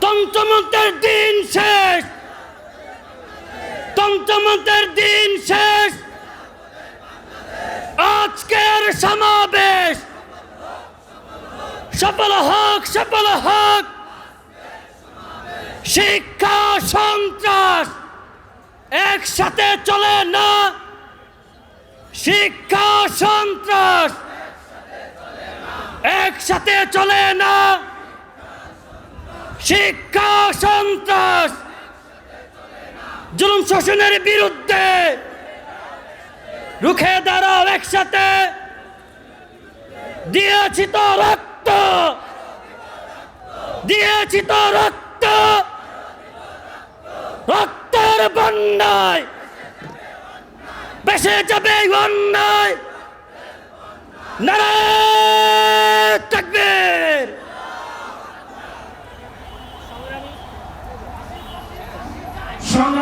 তন্ত্রমন্ত্রের দিন শেষ। তন্ত্রমন্ত্রের দিন শেষ। আজকের সমাবেশ। সফল হোক সফল হোক। শিক্ষা, সন্ত্রাস একসাথে চলে না। শিক্ষা, সন্ত্রাস একসাথে চলে না। শিক্ষা, সন্ত্রাস, জুলুম শোষণের বিরুদ্ধে রুখে দাঁড়াও একসাথে। দিয়েছি তো রক্ত। দিয়েছি তো রক্ত। রক্তের বন্যায় বেসে যাবে অন্যায় নারায়ণ সংগ্রাম